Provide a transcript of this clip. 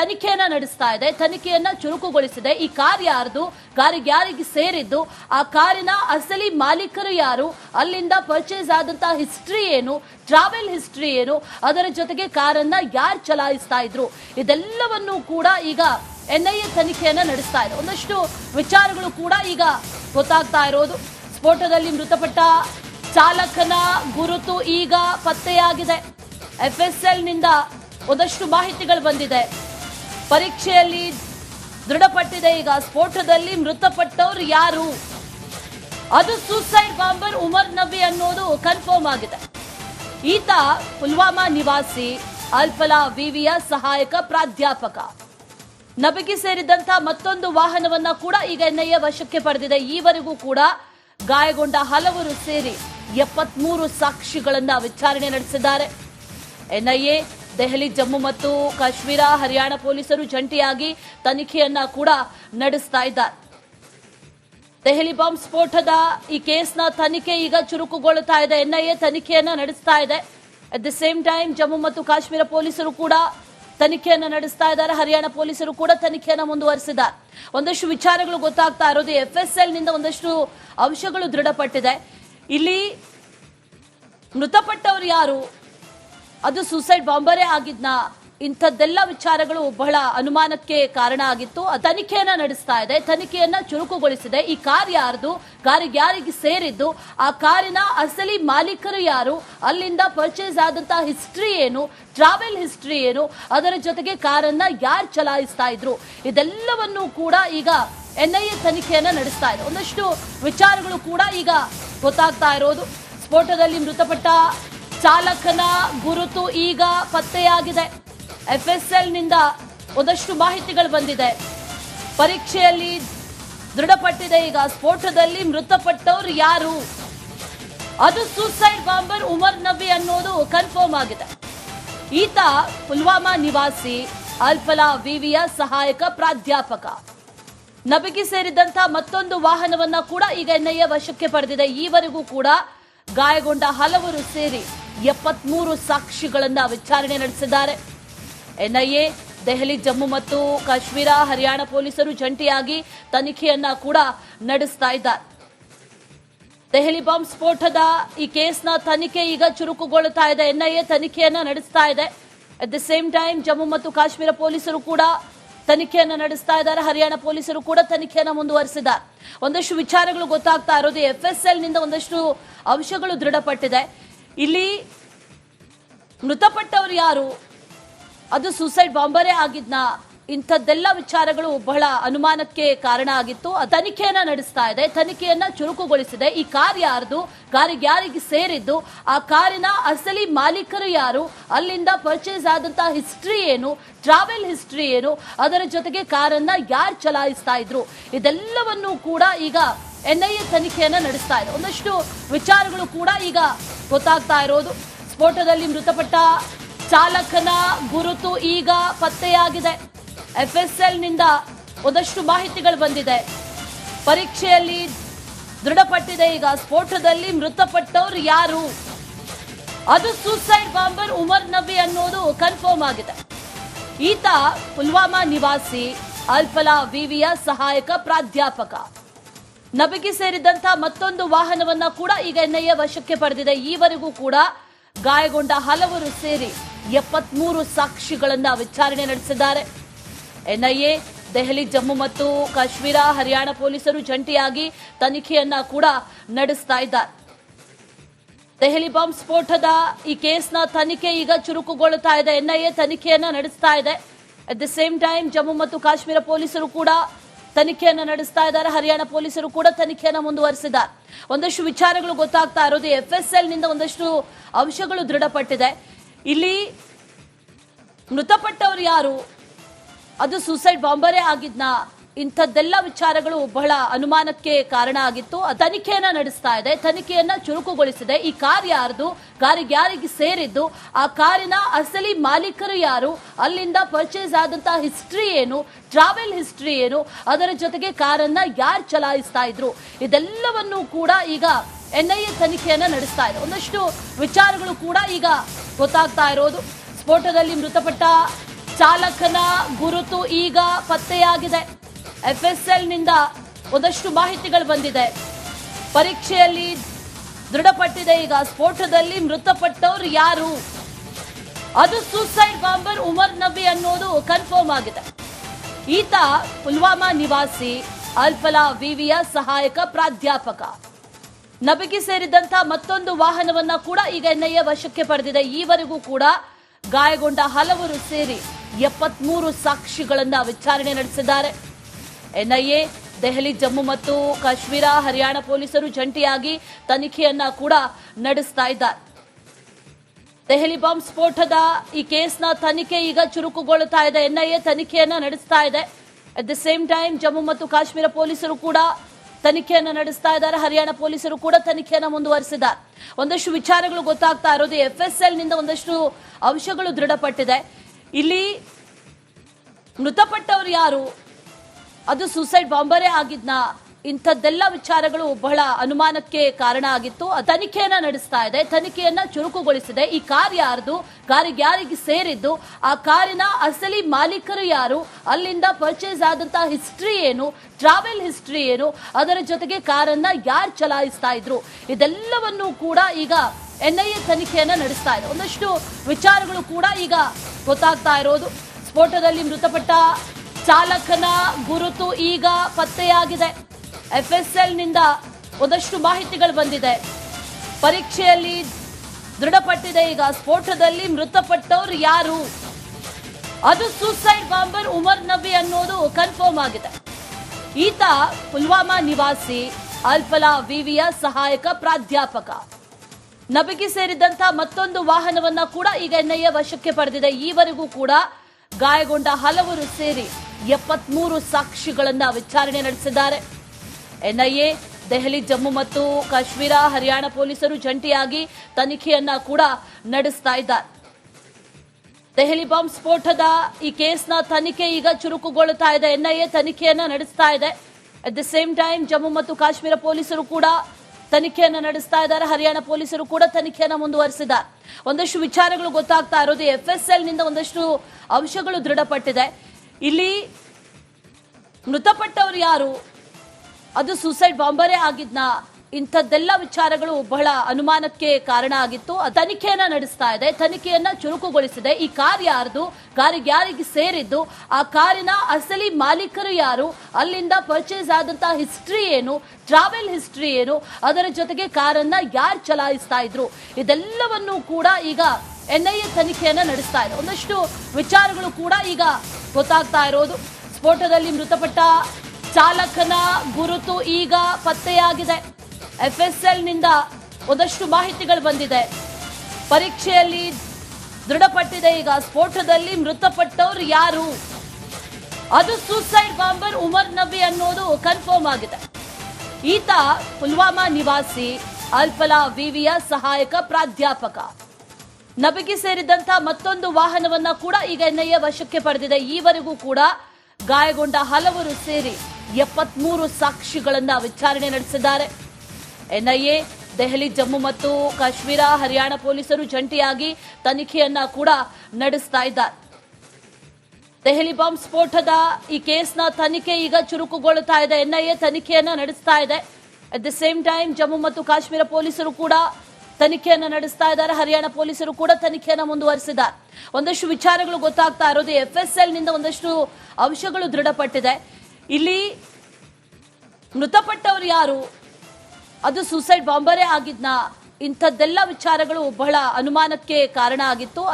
ತನಿಖೆಯನ್ನ ನಡೆಸ್ತಾ ಇದೆ. ತನಿಖೆಯನ್ನ ಚುರುಕುಗೊಳಿಸಿದೆ. ಈ ಕಾರ್ ಯಾರ್ದು? ಕಾರಿಗೆ ಯಾರಿಗೆ ಸೇರಿದ್ದು? ಆ ಕಾರಿನ ಅಸಲಿ ಮಾಲೀಕರು ಯಾರು? ಅಲ್ಲಿಂದ ಪರ್ಚೇಸ್ ಆದಂತಹ ಹಿಸ್ಟ್ರಿ ಏನು? ಟ್ರಾವೆಲ್ ಹಿಸ್ಟ್ರಿ ಏನು? ಅದರ ಜೊತೆಗೆ ಕಾರನ್ನ ಯಾರು ಚಲಾಯಿಸ್ತಾ ಇದ್ರು? ಇದೆಲ್ಲವನ್ನು ಕೂಡ ಈಗ ಎನ್ಐಎ ತನಿಖೆಯನ್ನ ನಡೆಸ್ತಾ ಇದೆ. ಒಂದಷ್ಟು ವಿಚಾರಗಳು ಕೂಡ ಈಗ ಗೊತ್ತಾಗ್ತಾ ಇರೋದು. ಸ್ಫೋಟದಲ್ಲಿ ಮೃತಪಟ್ಟ ಚಾಲಕನ ಗುರುತು ಈಗ ಪತ್ತೆಯಾಗಿದೆ. ಎಫ್ ಎಸ್ ಎಲ್ನಿಂದ ಒಂದಷ್ಟು ಮಾಹಿತಿಗಳು ಬಂದಿದೆ. ಪರೀಕ್ಷೆಯಲ್ಲಿ ದೃಢಪಟ್ಟಿದೆ. ಈಗ ಸ್ಫೋಟದಲ್ಲಿ ಮೃತಪಟ್ಟವರು ಯಾರು? ಅದು ಸೂಸೈಡ್ ಬಾಂಬರ್ ಉಮರ್ ನಬಿ ಅನ್ನೋದು ಕನ್ಫರ್ಮ್ ಆಗಿದೆ. ಈತ ಪುಲ್ವಾಮಾ ನಿವಾಸಿ ಅಲ್ಫಲಾ ವಿವಿಯ ಸಹಾಯಕ ಪ್ರಾಧ್ಯಾಪಕ. ನಬಿಗೆ ಸೇರಿದಂತ ಮತ್ತೊಂದು ವಾಹನವನ್ನ ಕೂಡ ಈಗ ಎನ್ಐಎ ವಶಕ್ಕೆ ಪಡೆದಿದೆ. ಈವರೆಗೂ ಕೂಡ ಗಾಯಗೊಂಡ ಹಲವರು ಸೇರಿ ಎಪ್ಪತ್ಮೂರು ಸಾಕ್ಷಿಗಳನ್ನ ವಿಚಾರಣೆ ನಡೆಸಿದ್ದಾರೆ. ಎನ್ಐಎ ದೆಹಲಿ, ಜಮ್ಮು ಮತ್ತು ಕಾಶ್ಮೀರ, ಹರಿಯಾಣ ಪೊಲೀಸರು ಜಂಟಿಯಾಗಿ ತನಿಖೆಯನ್ನ ಕೂಡ ನಡೆಸ್ತಾ ಇದ್ದಾರೆ. ದೆಹಲಿ ಬಾಂಬ್ ಸ್ಫೋಟದ ಈ ಕೇಸ್ನ ತನಿಖೆ ಈಗ ಚುರುಕುಗೊಳ್ಳುತ್ತಾ ಇದೆ. ಎನ್ಐಎ ತನಿಖೆಯನ್ನ ನಡೆಸ್ತಾ ಇದೆ. At the same time Jammu ಮತ್ತು ಕಾಶ್ಮೀರ ಪೊಲೀಸರು ಕೂಡ ತನಿಖೆಯನ್ನು ನಡೆಸ್ತಾ ಇದ್ದಾರೆ. ಹರಿಯಾಣ ಪೊಲೀಸರು ಕೂಡ ತನಿಖೆಯನ್ನು ಮುಂದುವರಿಸಿದ್ದಾರೆ. ಒಂದಷ್ಟು ವಿಚಾರಗಳು ಗೊತ್ತಾಗ್ತಾ ಇರೋದು ಎಫ್ಎಸ್ಎಲ್ನಿಂದ ಒಂದಷ್ಟು ಅಂಶಗಳು ದೃಢಪಟ್ಟಿದೆ. ಇಲ್ಲಿ ಮೃತಪಟ್ಟವರು ಯಾರು? ಅದು ಸೂಸೈಡ್ ಬಾಂಬರೇ ಆಗಿದ್ನ. ಇಂಥದ್ದೆಲ್ಲ ವಿಚಾರಗಳು ಬಹಳ ಅನುಮಾನಕ್ಕೆ ಕಾರಣ ಆಗಿತ್ತು. ತನಿಖೆಯನ್ನ ನಡೆಸ್ತಾ ಇದೆ. ತನಿಖೆಯನ್ನ ಚುರುಕುಗೊಳಿಸಿದೆ. ಈ ಕಾರ್ ಯಾರ್ದು? ಕಾರಿಗೆ ಯಾರಿಗೆ ಸೇರಿದ್ದು? ಆ ಕಾರಿನ ಅಸಲಿ ಮಾಲೀಕರು ಯಾರು? ಅಲ್ಲಿಂದ ಪರ್ಚೇಸ್ ಆದಂತಹ ಹಿಸ್ಟ್ರಿ ಏನು? ಟ್ರಾವೆಲ್ ಹಿಸ್ಟ್ರಿ ಏನು? ಅದರ ಜೊತೆಗೆ ಕಾರನ್ನ ಯಾರು ಚಲಾಯಿಸ್ತಾ ಇದ್ರು? ಇದೆಲ್ಲವನ್ನು ಕೂಡ ಈಗ ಎನ್ಐಎ ತನಿಖೆಯನ್ನ ನಡೆಸ್ತಾ ಇದೆ. ಒಂದಷ್ಟು ವಿಚಾರಗಳು ಕೂಡ ಈಗ ಗೊತ್ತಾಗ್ತಾ ಇರೋದು. ಸ್ಫೋಟದಲ್ಲಿ ಮೃತಪಟ್ಟ ಚಾಲಕನ ಗುರುತು ಈಗ ಪತ್ತೆಯಾಗಿದೆ. ಎಫ್ಎಸ್ಎಲ್ನಿಂದ ಒಂದಷ್ಟು ಮಾಹಿತಿಗಳು ಬಂದಿದೆ. ಪರೀಕ್ಷೆಯಲ್ಲಿ ದೃಢಪಟ್ಟಿದೆ ಈಗ. ಸ್ಫೋಟದಲ್ಲಿ ಮೃತಪಟ್ಟವರು ಯಾರು? ಅದು ಸೂಸೈಡ್ ಬಾಂಬರ್ ಉಮರ್ ನಬಿ ಅನ್ನೋದು ಕನ್ಫರ್ಮ್ ಆಗಿದೆ. ಈತ ಪುಲ್ವಾಮಾ ನಿವಾಸಿ, ಅಲ್ಫಲಾ ವಿವಿಯ ಸಹಾಯಕ ಪ್ರಾಧ್ಯಾಪಕ. ನಬಿಗೆ ಸೇರಿದಂತಹ ಮತ್ತೊಂದು ವಾಹನವನ್ನ ಕೂಡ ಈಗ ಎನ್ಐಎ ವಶಕ್ಕೆ ಪಡೆದಿದೆ. ಈವರೆಗೂ ಕೂಡ ಗಾಯಗೊಂಡ ಹಲವರು ಸೇರಿ. ಎಪ್ಪತ್ಮೂರು ಸಾಕ್ಷಿಗಳನ್ನ ವಿಚಾರಣೆ ನಡೆಸಿದ್ದಾರೆ. ಎನ್ಐಎ, ದೆಹಲಿ, ಜಮ್ಮು ಮತ್ತು ಕಾಶ್ಮೀರ, ಹರಿಯಾಣ ಪೊಲೀಸರು ಜಂಟಿಯಾಗಿ ತನಿಖೆಯನ್ನ ಕೂಡ ನಡೆಸ್ತಾ ಇದ್ದಾರೆ. ದೆಹಲಿ ಬಾಂಬ್ ಸ್ಫೋಟದ ಈ ಕೇಸ್ನ ತನಿಖೆ ಈಗ ಚುರುಕುಗೊಳ್ಳುತ್ತಾ ಇದೆ. ಎನ್ಐಎ ತನಿಖೆಯನ್ನ ನಡೆಸ್ತಾ ಇದೆ. At the same time Jammu ಮತ್ತು ಕಾಶ್ಮೀರ ಪೊಲೀಸರು ಕೂಡ ತನಿಖೆಯನ್ನ ನಡೆಸ್ತಾ ಇದ್ದಾರೆ. ಹರಿಯಾಣ ಪೊಲೀಸರು ಕೂಡ ತನಿಖೆಯನ್ನ ಮುಂದುವರಿಸಿದ್ದಾರೆ. ಒಂದಷ್ಟು ವಿಚಾರಗಳು ಗೊತ್ತಾಗ್ತಾ ಇರೋದು ಎಫ್ಎಸ್ಎಲ್ನಿಂದ ಒಂದಷ್ಟು ಅಂಶಗಳು ದೃಢಪಟ್ಟಿದೆ. ಇಲ್ಲಿ ಮೃತಪಟ್ಟವರು ಯಾರು? ಅದು ಸೂಸೈಡ್ ಬಾಂಬರೇ ಆಗಿದ್ನ ಇಂಥದ್ದೆಲ್ಲ ವಿಚಾರಗಳು ಬಹಳ ಅನುಮಾನಕ್ಕೆ ಕಾರಣ ಆಗಿತ್ತು. ತನಿಖೆಯನ್ನ ನಡೆಸ್ತಾ ಇದೆ. ತನಿಖೆಯನ್ನ ಚುರುಕುಗೊಳಿಸಿದೆ. ಈ ಕಾರ್ ಯಾರ್ದು? ಕಾರಿಗೆ ಯಾರಿಗೆ ಸೇರಿದ್ದು? ಆ ಕಾರಿನ ಅಸಲಿ ಮಾಲೀಕರು ಯಾರು? ಅಲ್ಲಿಂದ ಪರ್ಚೇಸ್ ಆದಂತಹ ಹಿಸ್ಟ್ರಿ ಏನು? ಟ್ರಾವೆಲ್ ಹಿಸ್ಟ್ರಿ ಏನು? ಅದರ ಜೊತೆಗೆ ಕಾರನ್ನ ಯಾರು ಚಲಾಯಿಸ್ತಾ ಇದ್ರು? ಇದೆಲ್ಲವನ್ನು ಕೂಡ ಈಗ ಎನ್ಐಎ ತನಿಖೆಯನ್ನು ನಡೆಸ್ತಾ ಇದೆ. ಒಂದಷ್ಟು ವಿಚಾರಗಳು ಕೂಡ ಈಗ ಗೊತ್ತಾಗ್ತಾ ಇರೋದು. ಸ್ಫೋಟದಲ್ಲಿ ಮೃತಪಟ್ಟ ಚಾಲಕನ ಗುರುತು ಈಗ ಪತ್ತೆಯಾಗಿದೆ. ಎಫ್ಎಸ್ಎಲ್ನಿಂದ ಒಂದಷ್ಟು ಮಾಹಿತಿಗಳು ಬಂದಿದೆ. ಪರೀಕ್ಷೆಯಲ್ಲಿ ದೃಢಪಟ್ಟಿದೆ ಈಗ. ಸ್ಫೋಟದಲ್ಲಿ ಮೃತಪಟ್ಟವರು ಯಾರು? ಅದು ಸೂಸೈಡ್ ಬಾಂಬರ್ ಉಮರ್ ನಬಿ ಅನ್ನೋದು ಕನ್ಫರ್ಮ್ ಆಗಿದೆ. ಈತ ಪುಲ್ವಾಮಾ ನಿವಾಸಿ, ಅಲ್ಫಲಾ ವಿವಿಯ ಸಹಾಯಕ ಪ್ರಾಧ್ಯಾಪಕ. ನಬಿಗೆ ಸೇರಿದಂತ ಮತ್ತೊಂದು ವಾಹನವನ್ನ ಕೂಡ ಈಗ ಎನ್ಐಎ ವಶಕ್ಕೆ ಪಡೆದಿದೆ. ಈವರೆಗೂ ಕೂಡ ಗಾಯಗೊಂಡ ಹಲವರು ಸೇರಿ ಎಪ್ಪತ್ಮೂರು ಸಾಕ್ಷಿಗಳನ್ನ ವಿಚಾರಣೆ ನಡೆಸಿದ್ದಾರೆ. ಎನ್ಐಎ, ದೆಹಲಿ, ಜಮ್ಮು ಮತ್ತು ಕಾಶ್ಮೀರ, ಹರಿಯಾಣ ಪೊಲೀಸರು ಜಂಟಿಯಾಗಿ ತನಿಖೆಯನ್ನ ಕೂಡ ನಡೆಸ್ತಾ ಇದ್ದಾರೆ. ದೆಹಲಿ ಬಾಂಬ್ ಸ್ಫೋಟದ ಈ ಕೇಸ್ನ ತನಿಖೆ ಈಗ ಚುರುಕುಗೊಳ್ಳುತ್ತಾ ಇದೆ. ಎನ್ಐಎ ತನಿಖೆಯನ್ನ ನಡೆಸ್ತಾ ಇದೆ. At the same time Jammu ಮತ್ತು ಕಾಶ್ಮೀರ ಪೊಲೀಸರು ಕೂಡ ತನಿಖೆಯನ್ನ ನಡೆಸ್ತಾ ಇದ್ದಾರೆ. ಹರಿಯಾಣ ಪೊಲೀಸರು ಕೂಡ ತನಿಖೆಯನ್ನು ಮುಂದುವರಿಸಿದ್ದಾರೆ. ಒಂದಷ್ಟು ವಿಚಾರಗಳು ಗೊತ್ತಾಗ್ತಾ ಇರೋದು. ಎಫ್ಎಸ್ಎಲ್ನಿಂದ ಒಂದಷ್ಟು ಅಂಶಗಳು ದೃಢಪಟ್ಟಿದೆ. ಇಲ್ಲಿ ಮೃತಪಟ್ಟವರು ಯಾರು? ಅದು ಸೂಸೈಡ್ ಬಾಂಬರೇ ಆಗಿದ್ನ? ಇಂಥದ್ದೆಲ್ಲ ವಿಚಾರಗಳು ಬಹಳ ಅನುಮಾನಕ್ಕೆ ಕಾರಣ ಆಗಿತ್ತು. ತನಿಖೆಯನ್ನ ನಡೆಸ್ತಾ ಇದೆ. ತನಿಖೆಯನ್ನ ಚುರುಕುಗೊಳಿಸಿದೆ. ಈ ಕಾರ್ ಯಾರ್ದು? ಕಾರಿಗೆ ಯಾರಿಗೆ ಸೇರಿದ್ದು? ಆ ಕಾರಿನ ಅಸಲಿ ಮಾಲೀಕರು ಯಾರು? ಅಲ್ಲಿಂದ ಪರ್ಚೇಸ್ ಆದಂತ ಹಿಸ್ಟ್ರಿ ಏನು? ಟ್ರಾವೆಲ್ ಹಿಸ್ಟ್ರಿ ಏನು? ಅದರ ಜೊತೆಗೆ ಕಾರನ್ನ ಯಾರು ಚಲಾಯಿಸ್ತಾ ಇದ್ರು? ಇದೆಲ್ಲವನ್ನು ಕೂಡ ಈಗ ಎನ್ ಐ ಎ ತನಿಖೆಯನ್ನ ನಡೆಸ್ತಾ ಇದೆ. ಒಂದಷ್ಟು ವಿಚಾರಗಳು ಕೂಡ ಈಗ ಗೊತ್ತಾಗ್ತಾ ಇರೋದು. ಸ್ಫೋಟದಲ್ಲಿ ಮೃತಪಟ್ಟ ಚಾಲಕನ ಗುರುತು ಈಗ ಪತ್ತೆಯಾಗಿದೆ. ಎಫ್ಎಸ್ಎಲ್ನಿಂದ ಒಂದಷ್ಟು ಮಾಹಿತಿಗಳು ಬಂದಿದೆ. ಪರೀಕ್ಷೆಯಲ್ಲಿ ದೃಢಪಟ್ಟಿದೆ ಈಗ. ಸ್ಫೋಟದಲ್ಲಿ ಮೃತಪಟ್ಟವರು ಯಾರು? ಅದು ಸೂಸೈಡ್ ಬಾಂಬರ್ ಉಮರ್ ನಬಿ ಅನ್ನೋದು ಕನ್ಫರ್ಮ್ ಆಗಿದೆ. ಈತ ಪುಲ್ವಾಮಾ ನಿವಾಸಿ, ಅಲ್ಫಲಾ ವಿವಿಯ ಸಹಾಯಕ ಪ್ರಾಧ್ಯಾಪಕ. ನಬಿಗೆ ಸೇರಿದಂತಹ ಮತ್ತೊಂದು ವಾಹನವನ್ನ ಕೂಡ ಈಗ ಎನ್ಐಎ ವಶಕ್ಕೆ ಪಡೆದಿದೆ. ಈವರೆಗೂ ಕೂಡ ಗಾಯಗೊಂಡ ಹಲವರು ಸೇರಿ ಎಪ್ಪತ್ಮೂರು ಸಾಕ್ಷಿಗಳನ್ನ ವಿಚಾರಣೆ ನಡೆಸಿದ್ದಾರೆ. ಎನ್ಐಎ, ದೆಹಲಿ, ಜಮ್ಮು ಮತ್ತು ಕಾಶ್ಮೀರ, ಹರಿಯಾಣ ಪೊಲೀಸರು ಜಂಟಿಯಾಗಿ ತನಿಖೆಯನ್ನ ಕೂಡ ನಡೆಸ್ತಾ ಇದ್ದಾರೆ. ದೆಹಲಿ ಬಾಂಬ್ ಸ್ಫೋಟದ ಈ ಕೇಸ್ನ ತನಿಖೆ ಈಗ ಚುರುಕುಗೊಳ್ಳುತ್ತಾ ಇದೆ. ಎನ್ಐಎ ತನಿಖೆಯನ್ನ ನಡೆಸ್ತಾ ಇದೆ. At the same time Jammu ಮತ್ತು ಕಾಶ್ಮೀರ ಪೊಲೀಸರು ಕೂಡ ತನಿಖೆಯನ್ನ ನಡೆಸ್ತಾ ಇದ್ದಾರೆ. ಹರಿಯಾಣ ಪೊಲೀಸರು ಕೂಡ ತನಿಖೆಯನ್ನ ಮುಂದುವರಿಸಿದ್ದಾರೆ. ಒಂದಷ್ಟು ವಿಚಾರಗಳು ಗೊತ್ತಾಗ್ತಾ ಇರೋದು ಎಫ್ಎಸ್ಎಲ್ನಿಂದ ಒಂದಷ್ಟು ಅಂಶಗಳು ದೃಢಪಟ್ಟಿದೆ. ಇಲ್ಲಿ ಮೃತಪಟ್ಟವರು ಯಾರು? ಅದು ಸೂಸೈಡ್ ಬಾಂಬರೇ ಆಗಿದ್ನ. ಇಂಥದ್ದೆಲ್ಲ ವಿಚಾರಗಳು ಬಹಳ ಅನುಮಾನಕ್ಕೆ ಕಾರಣ ಆಗಿತ್ತು. ತನಿಖೆಯನ್ನ ನಡೆಸ್ತಾ ಇದೆ. ತನಿಖೆಯನ್ನ ಚುರುಕುಗೊಳಿಸಿದೆ. ಈ ಕಾರ್ ಯಾರ್ದು? ಕಾರಿಗೆ ಯಾರಿಗೆ ಸೇರಿದ್ದು? ಆ ಕಾರಿನ ಅಸಲಿ ಮಾಲೀಕರು ಯಾರು? ಅಲ್ಲಿಂದ ಪರ್ಚೇಸ್ ಆದಂತಹ ಹಿಸ್ಟ್ರಿ ಏನು? ಟ್ರಾವೆಲ್ ಹಿಸ್ಟ್ರಿ ಏನು? ಅದರ ಜೊತೆಗೆ ಕಾರನ್ನ ಯಾರು ಚಲಾಯಿಸ್ತಾ ಇದ್ರು? ಇದೆಲ್ಲವನ್ನು ಕೂಡ ಈಗ ಎನ್ಐಎ ತನಿಖೆಯನ್ನ ನಡೆಸ್ತಾ ಇದೆ. ಒಂದಷ್ಟು ವಿಚಾರಗಳು ಕೂಡ ಈಗ ಗೊತ್ತಾಗ್ತಾ ಇರೋದು. ಸ್ಫೋಟದಲ್ಲಿ ಮೃತಪಟ್ಟ ಚಾಲಕನ ಗುರುತು ಈಗ ಪತ್ತೆಯಾಗಿದೆ. ಎಫ್ಎಸ್ಎಲ್ನಿಂದ ಒಂದಷ್ಟು ಮಾಹಿತಿಗಳು ಬಂದಿದೆ. ಪರೀಕ್ಷೆಯಲ್ಲಿ ದೃಢಪಟ್ಟಿದೆ ಈಗ. ಸ್ಫೋಟದಲ್ಲಿ ಮೃತಪಟ್ಟವರು ಯಾರು? ಅದು ಸೂಸೈಡ್ ಬಾಂಬರ್ ಉಮರ್ ನಬಿ ಅನ್ನೋದು ಕನ್ಫರ್ಮ್ ಆಗಿದೆ. ಈತ ಪುಲ್ವಾಮಾ ನಿವಾಸಿ ಅಲ್ಫಲಾ ವಿವಿಯ ಸಹಾಯಕ ಪ್ರಾಧ್ಯಾಪಕ. ನಬಿಗೆ ಸೇರಿದಂತ ಮತ್ತೊಂದು ವಾಹನವನ್ನ ಕೂಡ ಈಗ ಎನ್ಐಎ ವಶಕ್ಕೆ ಪಡೆದಿದೆ. ಈವರೆಗೂ ಕೂಡ ಗಾಯಗೊಂಡ ಹಲವರು ಸೇರಿ ಎಪ್ಪತ್ಮೂರು ಸಾಕ್ಷಿಗಳನ್ನ ವಿಚಾರಣೆ ನಡೆಸಿದ್ದಾರೆ. ಎನ್ಐಎ, ದೆಹಲಿ, ಜಮ್ಮು ಮತ್ತು ಕಾಶ್ಮೀರ, ಹರಿಯಾಣ ಪೊಲೀಸರು ಜಂಟಿಯಾಗಿ ತನಿಖೆಯನ್ನ ಕೂಡ ನಡೆಸ್ತಾ ಇದ್ದಾರೆ. ದೆಹಲಿ ಬಾಂಬ್ ಸ್ಫೋಟದ ಈ ಕೇಸ್ನ ತನಿಖೆ ಈಗ ಚುರುಕುಗೊಳ್ಳುತ್ತಾ ಇದೆ. ಎನ್ಐಎ ತನಿಖೆಯನ್ನ ನಡೆಸ್ತಾ ಇದೆ. At the same time Jammu ಮತ್ತು ಕಾಶ್ಮೀರ ಪೊಲೀಸರು ಕೂಡ ತನಿಖೆಯನ್ನ ನಡೆಸ್ತಾ ಇದ್ದಾರೆ. ಹರಿಯಾಣ ಪೊಲೀಸರು ಕೂಡ ತನಿಖೆಯನ್ನ ಮುಂದುವರಿಸಿದ್ದಾರೆ. ಒಂದಷ್ಟು ವಿಚಾರಗಳು ಗೊತ್ತಾಗ್ತಾ ಇರೋದು. ಎಫ್ಎಸ್ಎಲ್ನಿಂದ ಒಂದಷ್ಟು ಅಂಶಗಳು ದೃಢಪಟ್ಟಿದೆ. ಇಲ್ಲಿ ಮೃತಪಟ್ಟವರು ಯಾರು? ಅದು ಸೂಸೈಡ್ ಬಾಂಬರೇ ಆಗಿದ್ನ ಇಂಥದ್ದೆಲ್ಲ ವಿಚಾರಗಳು ಬಹಳ ಅನುಮಾನಕ್ಕೆ ಕಾರಣ ಆಗಿತ್ತು. ತನಿಖೆಯನ್ನ ನಡೆಸ್ತಾ ಇದೆ. ತನಿಖೆಯನ್ನ ಚುರುಕುಗೊಳಿಸಿದೆ. ಈ ಕಾರ್ ಯಾರ್ದು? ಕಾರಿಗೆ ಯಾರಿಗೆ ಸೇರಿದ್ದು? ಆ ಕಾರಿನ ಅಸಲಿ ಮಾಲೀಕರು ಯಾರು? ಅಲ್ಲಿಂದ ಪರ್ಚೇಸ್ ಆದಂತಹ ಹಿಸ್ಟ್ರಿ ಏನು? ಟ್ರಾವೆಲ್ ಹಿಸ್ಟ್ರಿ ಏನು? ಅದರ ಜೊತೆಗೆ ಕಾರನ್ನ ಯಾರು ಚಲಾಯಿಸ್ತಾ ಇದ್ರು? ಇದೆಲ್ಲವನ್ನು ಕೂಡ ಈಗ ಎನ್ಐಎ ತನಿಖೆಯನ್ನು ನಡೆಸ್ತಾ ಇದೆ. ಒಂದಷ್ಟು ವಿಚಾರಗಳು ಕೂಡ ಈಗ ಗೊತ್ತಾಗ್ತಾ ಇರೋದು. ಸ್ಫೋಟದಲ್ಲಿ ಮೃತಪಟ್ಟ ಚಾಲಕನ ಗುರುತು ಈಗ ಪತ್ತೆಯಾಗಿದೆ. ಎಫ್ಎಸ್ಎಲ್ನಿಂದ ಒಂದಷ್ಟು ಮಾಹಿತಿಗಳು ಬಂದಿದೆ. ಪರೀಕ್ಷೆಯಲ್ಲಿ ದೃಢಪಟ್ಟಿದೆ ಈಗ. ಸ್ಫೋಟದಲ್ಲಿ ಮೃತಪಟ್ಟವರು ಯಾರು? ಅದು ಸೂಸೈಡ್ ಬಾಂಬರ್ ಉಮರ್ ನಬಿ ಅನ್ನೋದು ಕನ್ಫರ್ಮ್ ಆಗಿದೆ. ಈತ ಪುಲ್ವಾಮಾ ನಿವಾಸಿ ಅಲ್ಫಲಾ ವಿವಿಯ ಸಹಾಯಕ ಪ್ರಾಧ್ಯಾಪಕ. ನಬಿಗೆ ಸೇರಿದಂತ ಮತ್ತೊಂದು ವಾಹನವನ್ನ ಕೂಡ ಈಗ ಎನ್ಐಎ ವಶಕ್ಕೆ ಪಡೆದಿದೆ. ಈವರೆಗೂ ಕೂಡ ಗಾಯಗೊಂಡ ಹಲವರು ಸೇರಿ ಎಪ್ಪತ್ಮೂರು ಸಾಕ್ಷಿಗಳನ್ನ ವಿಚಾರಣೆ ನಡೆಸಿದ್ದಾರೆ. ಎನ್ಐಎ, ದೆಹಲಿ, ಜಮ್ಮು ಮತ್ತು ಕಾಶ್ಮೀರ, ಹರಿಯಾಣ ಪೊಲೀಸರು ಜಂಟಿಯಾಗಿ ತನಿಖೆಯನ್ನ ಕೂಡ ನಡೆಸ್ತಾ ಇದ್ದಾರೆ. ದೆಹಲಿ ಬಾಂಬ್ ಸ್ಫೋಟದ ಈ ಕೇಸ್ನ ತನಿಖೆ ಈಗ ಚುರುಕುಗೊಳ್ಳುತ್ತಾ ಇದೆ. ಎನ್ಐಎ ತನಿಖೆಯನ್ನ ನಡೆಸ್ತಾ ಇದೆ. At the same time Jammu ಮತ್ತು ಕಾಶ್ಮೀರ ಪೊಲೀಸರು ಕೂಡ ತನಿಖೆಯನ್ನ ನಡೆಸ್ತಾ ಇದ್ದಾರೆ. ಹರಿಯಾಣ ಪೊಲೀಸರು ಕೂಡ ತನಿಖೆಯನ್ನು ಮುಂದುವರಿಸಿದ್ದಾರೆ. ಒಂದಷ್ಟು ವಿಚಾರಗಳು ಗೊತ್ತಾಗ್ತಾ ಇರೋದು ಎಫ್ಎಸ್ಎಲ್ನಿಂದ ಒಂದಷ್ಟು ಅಂಶಗಳು ದೃಢಪಟ್ಟಿದೆ. ಇಲ್ಲಿ ಮೃತಪಟ್ಟವರು ಯಾರು? ಅದು ಸೂಸೈಡ್ ಬಾಂಬರೇ ಆಗಿದ್ನಾ? ಇಂಥದ್ದೆಲ್ಲ ವಿಚಾರಗಳು ಬಹಳ ಅನುಮಾನಕ್ಕೆ ಕಾರಣ ಆಗಿತ್ತು.